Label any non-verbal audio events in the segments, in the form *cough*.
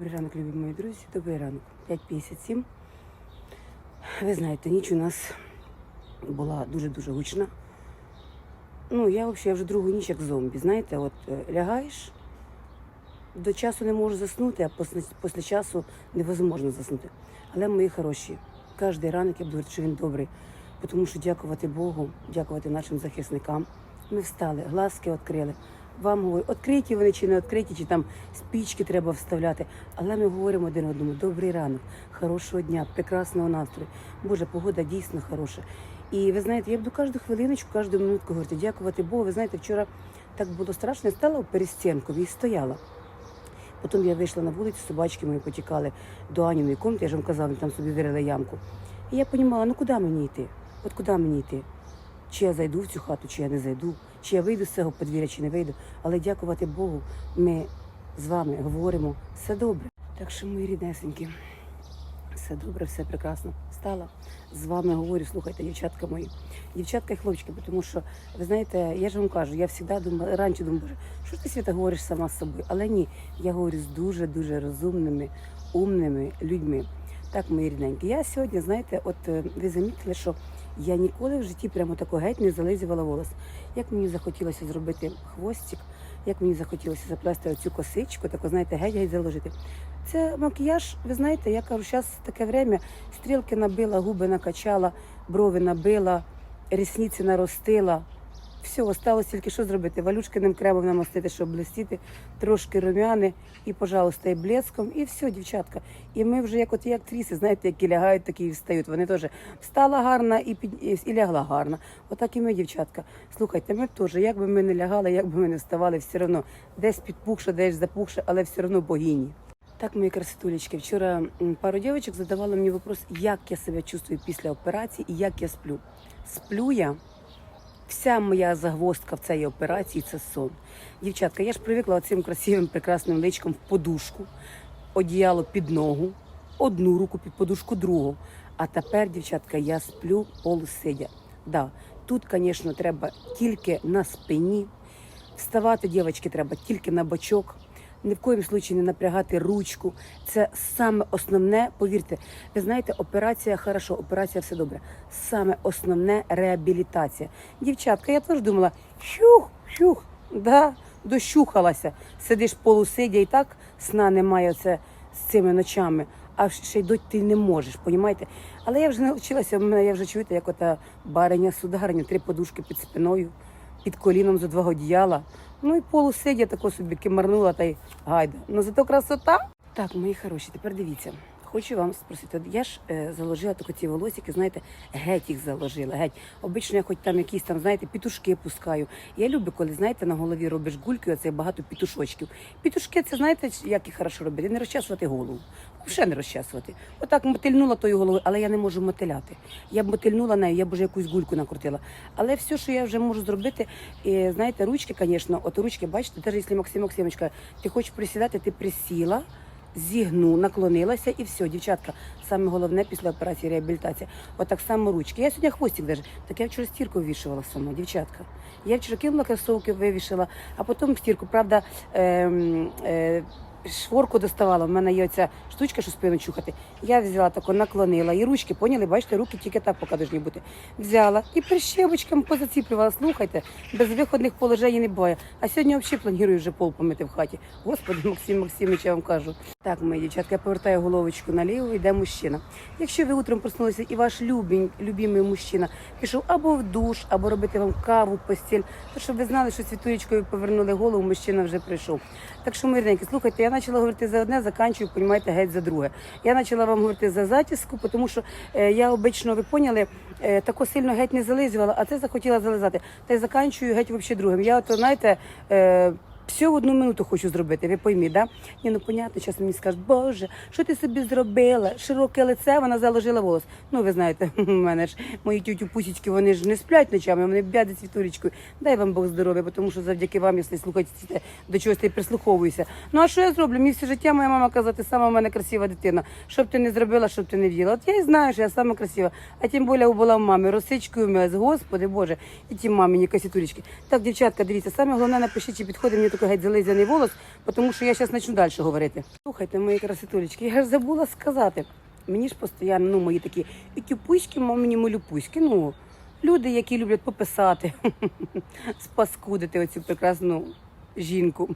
Добрий ранок, любі мої друзі. Добрий ранок. 5.57. Ви знаєте, ніч у нас була дуже-дуже гучна. Ну, я взагалі я вже другу ніч як зомбі. Знаєте, от е, лягаєш, до часу не можеш заснути, а після часу невозможно заснути. Але мої хороші, кожен ранок я буду говорити, що він добрий. Тому що дякувати Богу, дякувати нашим захисникам. Ми встали, глазки відкрили. Вам говорю, відкриті вони чи не відкриті, чи там спічки треба вставляти. Але ми говоримо один одному: добрий ранок, хорошого дня, прекрасного настрою. Боже, погода дійсно хороша. І ви знаєте, я буду кожну хвилиночку, кожну минутку говорити, дякувати Богу. Ви знаєте, вчора так було страшно, я стала у перестінку і стояла. Потім я вийшла на вулицю, собачки мої потікали до Аніної комнати, я ж вам казала, там собі вирили ямку. І я розуміла, ну куди мені йти? От куди мені йти? Чи я зайду в цю хату, чи я не зайду, чи я вийду з цього подвір'я, чи не вийду. Але дякувати Богу, ми з вами говоримо все добре. Так що, мої ріднесенькі, все добре, все прекрасно. Стала з вами говорю, слухайте, дівчатка мої, дівчатка і хлопчики, тому що ви знаєте, я ж вам кажу, я завжди думала, раніше думала, боже, що ти свята говориш сама з собою? Але ні, я говорю з дуже дуже розумними, умними людьми. Так, мої рідненькі. Я сьогодні, знаєте, от е, ви замітили, що я ніколи в житті прямо тако геть не зализувала волос. Як мені захотілося зробити хвостик, як мені захотілося заплести оцю косичку, таку, знаєте, геть-геть заложити. Це макіяж, ви знаєте, я кажу, зараз таке время, стрілки набила, губи накачала, брови набила, рісниці наростила. Все, осталось тільки що зробити? Валюшкиним кремом намастити, щоб блистіти, трошки румяни і, пожалуйста, і блеском, і все, дівчатка. І ми вже як от і актриси, знаєте, які лягають, такі і встають. Вони теж встала гарна і, під... і лягла гарна. Отак і ми, дівчатка. Слухайте, ми теж, як би ми не лягали, як би ми не вставали, все одно десь підпухше, десь запухше, але все одно богині. Так, мої красотулечки, вчора пару дівчаток задавали мені вопрос, як я себе чувствую після операції і як я сплю. Сплю я. Вся моя загвоздка в цій операції це сон. Дівчатка, я ж привикла цим красивим, прекрасним личком в подушку, одіяло під ногу, одну руку під подушку, другу. А тепер, дівчатка, я сплю полусидя. Да, тут, звісно, треба тільки на спині. Вставати, дівчатки, треба тільки на бочок. Ні в коїм случаї не напрягати ручку. Це саме основне, повірте, ви знаєте, операція хорошо, операція все добре. Саме основне реабілітація. Дівчатка, я теж думала, щух, щух, да, дощухалася. Сидиш полусидя і так сна немає це з цими ночами. А ще й дуть ти не можеш, понімаєте? Але я вже навчилася, я вже чуєте, як ота бариня сударня, три подушки під спиною, під коліном за два одіяла. Ну і полусидя тако собі кимарнула та й гайда. Ну зато красота. Так, мої хороші, тепер дивіться. Хочу вам спросити, от я ж е, заложила такі ці волосики, знаєте, геть їх заложила, геть. Обично я хоч там якісь там, знаєте, пітушки пускаю. Я люблю, коли, знаєте, на голові робиш гульки, оце багато пітушочків. Пітушки, це знаєте, як їх хорошо робити? Не розчесувати голову. Взагалі не розчесувати. Отак мотильнула тою головою, але я не можу мотиляти. Я б мотильнула нею, я б вже якусь гульку накрутила. Але все, що я вже можу зробити, і, знаєте, ручки, звісно, от ручки, бачите, навіть якщо Максим Максимович ти хочеш присідати, ти присіла. Зігну, наклонилася і все, дівчатка. Саме головне після операції реабілітація. Отак само ручки. Я сьогодні хвостик даже. Так я вчора стірку вішувала сама, дівчатка. Я вчора кинула кросовки, вивішила, а потім стірку. Правда, ем, е, шворку доставала. У мене є оця штучка, що спину чухати. Я взяла тако, наклонила. І ручки, поняли, бачите, руки тільки так поки повинні бути. Взяла і прищепочками позаціплювала. Слухайте, без виходних положень не буває. А сьогодні взагалі планую вже пол помити в хаті. Господи, Максим Максимович, я вам кажу. Так, мої дівчатка, я повертаю головочку наліво, йде мужчина. Якщо ви утром проснулися і ваш любень, любимий мужчина пішов або в душ, або робити вам каву, постіль, то щоб ви знали, що світулечкою повернули голову, мужчина вже прийшов. Так що, мирненькі, слухайте, я почала говорити за одне, заканчую, понімаєте, геть за друге. Я почала вам говорити за затіску, тому що е, я обично, ви поняли, е, тако сильно геть не зализувала, а це захотіла зализати. Та й заканчую геть взагалі другим. Я ото, знаєте, е, все в одну минуту хочу зробити, ви пойміть, да? Ні, ну понятно, зараз мені скажуть, Боже, що ти собі зробила? Широке лице, вона заложила волос. Ну, ви знаєте, *laughs* у мене ж мої тютю пусічки, вони ж не сплять ночами, вони б'ять світулечкою. Дай вам Бог здоров'я, тому що завдяки вам, якщо слухаєте до чогось ти прислуховуюся. Ну а що я зроблю? Мені все життя моя мама казала, ти сама в мене красива дитина. Що б ти не зробила, щоб ти не вділа. От я і знаю, що я сама красива. А тим більше була в мамі, росичкою м'яз, господи Боже, і ті мамині косітулечки. Так, дівчатка, дивіться, саме головне напишіть, чи підходить мені таке геть зализяний волос, тому що я зараз почну далі говорити. Слухайте, мої красотулечки, я ж забула сказати. Мені ж постійно, ну, мої такі і мамині малюпуськи, ну, люди, які люблять пописати, *laughs* спаскудити оцю прекрасну жінку.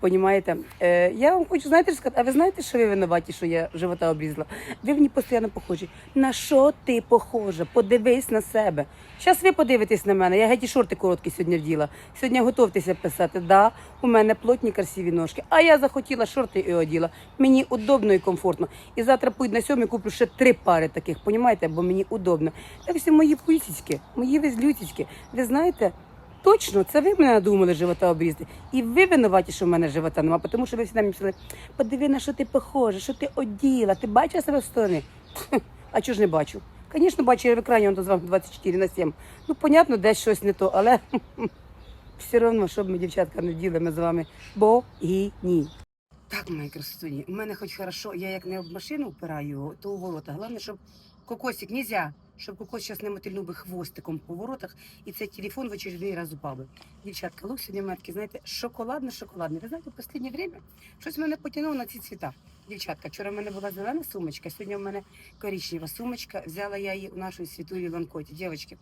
Понімаєте? Е, я вам хочу, знаєте, що сказати, а ви знаєте, що ви винуваті, що я живота обрізала? Ви мені постійно похожі. На що ти похожа? Подивись на себе. Зараз ви подивитесь на мене. Я геть і шорти короткі сьогодні вділа. Сьогодні готовтеся писати. Да, у мене плотні красиві ножки. А я захотіла шорти і оділа. Мені удобно і комфортно. І завтра поїду на сьомий, куплю ще три пари таких, понімаєте, бо мені удобно. Так всі мої пульсічки, мої везлютічки. Ви знаєте, Точно, це ви мене надумали живота обрізати. І ви винуваті, що в мене живота нема, тому що ви всі мені писали, подиви, на що ти похожа, що ти оділа, ти бачила себе в сторони? А чого ж не бачу? Звісно, бачу, я в екрані он з вами 24 на 7. Ну, понятно, десь щось не то, але все одно, щоб ми, дівчатка, не діли, ми з вами богині. Так, мої красотуні, у мене хоч хорошо, я як не в машину впираю, то у ворота. Головне, щоб кокосик нельзя, щоб кокос зараз не мотильнув би хвостиком по воротах, і цей телефон в очередний раз упав би. Дівчатка, лук сьогодні метки, знаєте, шоколадно-шоколадний. Ви знаєте, в останнє время щось мене потягнуло на ці цвіта. Дівчатка, вчора в мене була зелена сумочка, сьогодні в мене коричнева сумочка. Взяла я її у нашої світулі ланкоті. Дівчатки,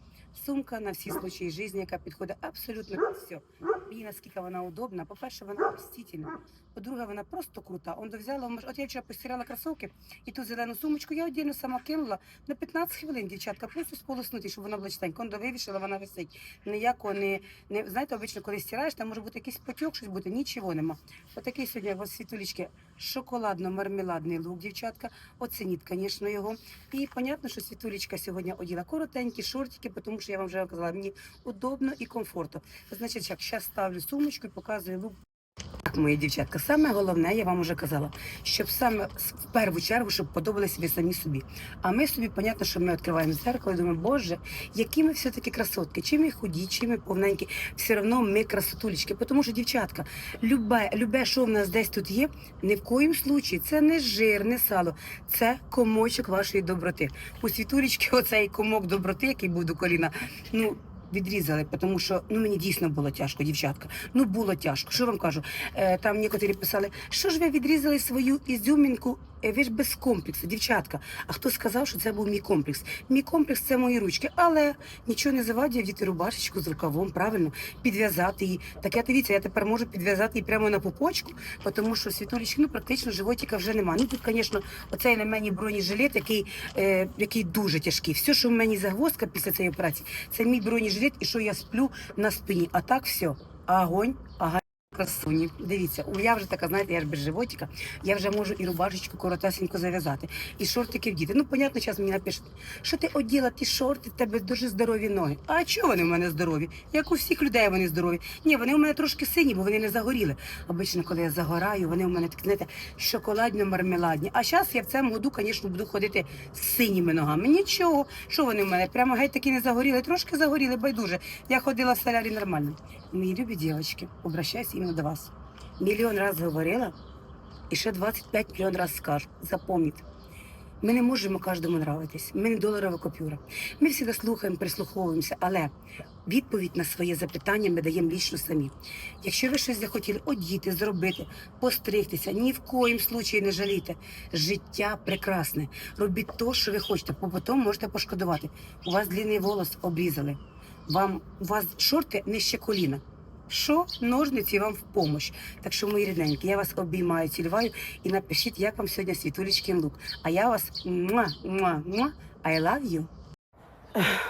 сумка на всі случаї життя, яка підходить абсолютно під все. Мені наскільки вона удобна. По-перше, вона вмістительна. По-друге, вона просто крута. Он взяла, в от я вчора постирала кросовки і ту зелену сумочку я одягну сама кинула на 15 хвилин, дівчатка, просто сполоснути, щоб вона була чистенька. Он вивішила, вона висить. Ніякого не, не знаєте, обично, коли стираєш, там може бути якийсь потік, щось бути, нічого нема. Отакий сьогодні у світулічки шоколадно-мармеладний лук, дівчатка. Оцініть, звісно, його. І понятно, що світулечка сьогодні оділа коротенькі шортики, тому що я вам вже казала, мені удобно і комфортно. Значить, як зараз ставлю сумочку і показую лук. Так, мої дівчатка, саме головне, я вам вже казала, щоб саме в першу чергу, щоб подобалися ви самі собі. А ми собі, понятно, що ми відкриваємо зеркало і думаємо, боже, які ми все-таки красотки, чим ми худі, чим ми повненькі, все одно ми красотулечки. Тому що, дівчатка, любе, любе, що в нас десь тут є, ні в коїм случаї це не жир, не сало, це комочок вашої доброти. У світулечки оцей комок доброти, який був до коліна, ну. Відрізали, тому що ну мені дійсно було тяжко, дівчатка. Ну було тяжко. Що вам кажу? Е, там некоторі писали, що ж ви відрізали свою ізюмінку? Е, ви ж без комплексу, дівчатка. А хто сказав, що це був мій комплекс? Мій комплекс це мої ручки, але нічого не завадює вдіти рубашечку з рукавом, правильно, підв'язати її. Так я дивіться, я тепер можу підв'язати її прямо на пупочку, тому що світулечки, ну практично животика вже немає. Ну тут, звісно, оцей на мені бронежилет, який, е, який дуже тяжкий. Все, що в мені загвоздка після цієї операції, це мій бронежилет і що я сплю на спині. А так все, огонь, огонь. Красуні, дивіться, я вже така, знаєте, я ж без животика, я вже можу і рубашечку коротесенько зав'язати, і шортики вдіти. Ну, понятно, зараз мені напишуть, що ти оділа ті шорти, в тебе дуже здорові ноги. А чого вони в мене здорові? Як у всіх людей вони здорові. Ні, вони у мене трошки сині, бо вони не загоріли. Обично, коли я загораю, вони у мене такі, знаєте, шоколадно-мармеладні. А зараз я в цьому году, звісно, буду ходити з синіми ногами. Нічого, що вони в мене? Прямо геть такі не загоріли, трошки загоріли, байдуже. Я ходила в солярі нормально. Мої любі дівчатки, обращаюсь іменно до вас. Мільйон раз говорила, і ще 25 мільйон раз скажу. Запомніть. Ми не можемо кожному нравитись. Ми не доларова купюра. Ми всі слухаємо, прислуховуємося, але відповідь на своє запитання ми даємо лічно самі. Якщо ви щось захотіли одіти, зробити, постригтися, ні в коїм случаї не жалійте. Життя прекрасне. Робіть то, що ви хочете, бо потім можете пошкодувати. У вас длинний волос обрізали. Вам у вас шорти нижче коліна. Що ножниці вам в помощь. Так що, мої рідненькі, я вас обіймаю, цілюваю і напишіть, як вам сьогодні світулечкин лук. А я вас муа, муа, муа, I love you.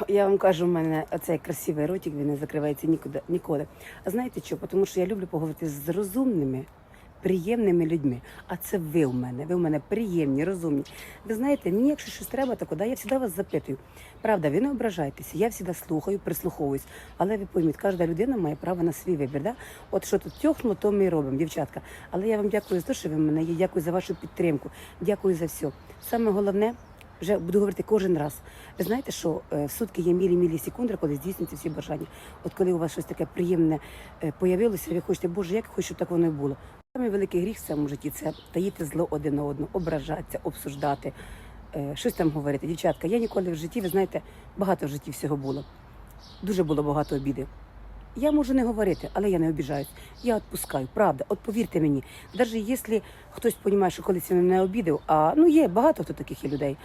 Я вам кажу, у мене оцей красивий ротик, він не закривається нікуди, ніколи. А знаєте що? Тому що я люблю поговорити з розумними, приємними людьми. А це ви в мене. Ви в мене приємні, розумні. Ви знаєте, мені якщо щось треба, то куди я завжди вас запитую. Правда, ви не ображайтеся. Я завжди слухаю, прислуховуюсь. Але ви пойміть, кожна людина має право на свій вибір. Да? От що тут тьохнуло, то ми і робимо, дівчатка. Але я вам дякую за те, що ви в мене є. Дякую за вашу підтримку. Дякую за все. Саме головне. Вже буду говорити кожен раз. Ви знаєте, що е, в сутки є мілі-мілі секунди, коли здійснюються всі бажання. От коли у вас щось таке приємне е, появилося, ви хочете, Боже, як хочу, щоб так воно і було. Самий великий гріх в цьому житті це таїти зло один на одного, ображатися, обсуждати, е, щось там говорити. Дівчатка, я ніколи в житті, ви знаєте, багато в житті всього було. Дуже було багато обіди. Я можу не говорити, але я не обіжаюсь. Я відпускаю, правда. От повірте мені, навіть якщо хтось розуміє, що колись він мене обідав, а ну є багато хто таких є людей.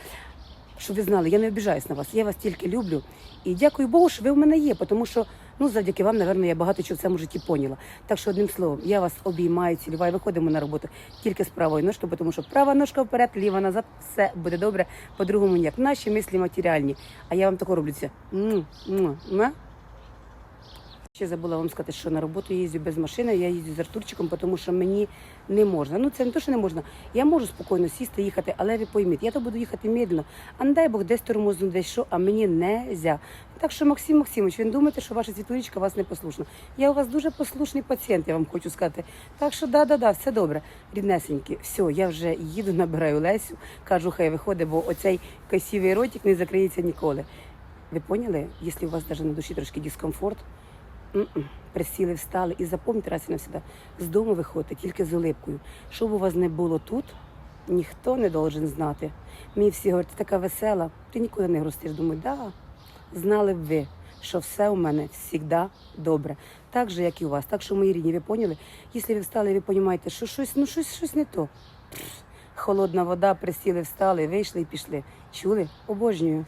Щоб ви знали, я не обіжаюсь на вас. Я вас тільки люблю. І дякую Богу, що ви в мене є, тому що ну завдяки вам, напевно, я багато чого в цьому житті поняла. Так що одним словом, я вас обіймаю, цілюваю, виходимо на роботу тільки з правою ножкою, тому що права ножка вперед, ліва назад, все буде добре. По-другому ніяк. Наші мислі матеріальні. А я вам тако роблю це. Ще забула вам сказати, що на роботу їздю без машини, я їздю з Артурчиком, тому що мені не можна. Ну це не те, що не можна. Я можу спокійно сісти, їхати, але ви пойміть, я то буду їхати медленно. А не дай Бог, десь тормозну, десь що, а мені нельзя. Так що, Максим Максимович, він думаєте, що ваша світулічка вас не послушна. Я у вас дуже послушний пацієнт, я вам хочу сказати. Так що да-да-да, все добре. Ріднесенькі, все, я вже їду, набираю Лесю, кажу, хай виходить, бо оцей красивий ротик не закриється ніколи. Ви поняли? Якщо у вас навіть на душі трошки дискомфорт. Присіли, встали і запам'ятайте раз і навсегда, з дому виходьте тільки з улипкою. Щоб у вас не було тут, ніхто не должен знати. Мені всі говорять, ти така весела, ти ніколи не грустиш. Думаю, да, знали б ви, що все у мене завжди добре. Так же, як і у вас. Так що, мої рідні, ви поняли? Якщо ви встали, ви розумієте, що щось, ну щось, щось не то. Холодна вода, присіли, встали, вийшли і пішли. Чули? Обожнюю.